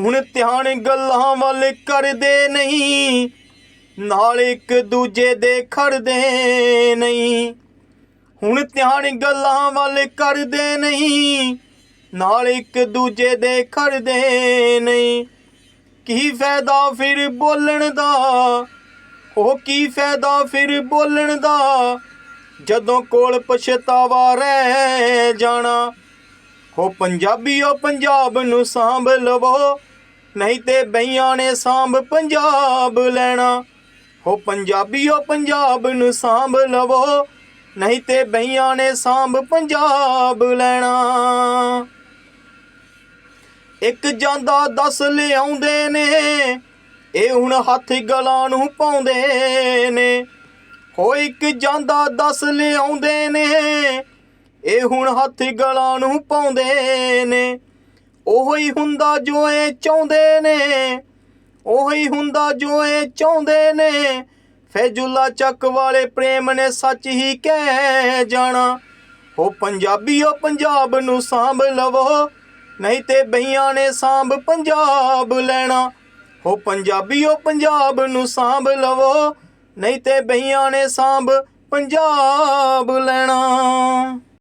ਹੁਣ ਧਿਆਨ ਗੱਲਾਂ ਵੱਲ ਕਰਦੇ ਨਹੀਂ, ਨਾਲ ਇੱਕ ਦੂਜੇ ਦੇ ਖੜਦੇ ਨਹੀਂ। ਹੁਣ ਧਿਆਨ ਗੱਲਾਂ ਵੱਲ ਕਰਦੇ ਨਹੀਂ, ਨਾਲ ਇੱਕ ਦੂਜੇ ਦੇ ਖੜਦੇ ਨਹੀਂ। ਕੀ ਫਾਇਦਾ ਫਿਰ ਬੋਲਣ ਦਾ? ਉਹ ਕੀ ਫਾਇਦਾ ਫਿਰ ਬੋਲਣ ਦਾ? ਜਦੋਂ ਕੋਲ ਪਛਤਾਵਾ ਰਹਿ ਜਾਣਾ, ਹੋ ਪੰਜਾਬੀਓ ਪੰਜਾਬ ਨੂੰ ਸਾਂਭ ਲਵੋ। ਨਹੀਂ ਤੇ ਬਈਆਂ ਨੇ ਸਾਂਭ ਪੰਜਾਬ ਲੈਣਾ। ਹੋ ਪੰਜਾਬੀਓ ਪੰਜਾਬ ਨੂੰ ਸਾਂਭ ਲਵੋ। ਨਹੀਂ ਤੇ ਬਈਆਂ ਨੇ ਸਾਂਭ ਪੰਜਾਬ ਲੈਣਾ। ਇੱਕ ਜਾਂਦਾ 10 ਲਿਆਉਂਦੇ ਨੇ, ਇਹ ਹੁਣ ਹੱਥ ਗਲਾਂ ਨੂੰ ਪਾਉਂਦੇ ਨੇ। ਹੋ ਇੱਕ ਜਾਂਦਾ 10 ਲਿਆਉਂਦੇ ਨੇ, ਇਹ ਹੁਣ ਹੱਥ ਗਲਾਂ ਨੂੰ ਪਾਉਂਦੇ ਨੇ। ਉਹੀ ਹੁੰਦਾ ਜੋ ਇਹ ਚਾਹੁੰਦੇ ਨੇ। ਉਹੀ ਹੁੰਦਾ ਜੋ ਇਹ ਚਾਹੁੰਦੇ ਨੇ। ਫੈਜੁਲਾ ਚੱਕ ਵਾਲੇ ਪ੍ਰੇਮ ਨੇ ਸੱਚ ਹੀ ਕਹਿ ਜਾਣਾ। ਹੋ ਪੰਜਾਬੀਓ ਪੰਜਾਬ ਨੂੰ ਸਾਂਭ ਲਵੋ। ਨਹੀਂ ਤੇ ਬਈਆਂ ਨੇ ਸਾਂਭ ਪੰਜਾਬ ਲੈਣਾ। ਹੋ ਪੰਜਾਬੀਓ ਪੰਜਾਬ ਨੂੰ ਸਾਂਭ ਲਵੋ। ਨਹੀਂ ਤੇ ਬਈਆਂ ਨੇ ਸਾਂਭ ਪੰਜਾਬ ਲੈਣਾ।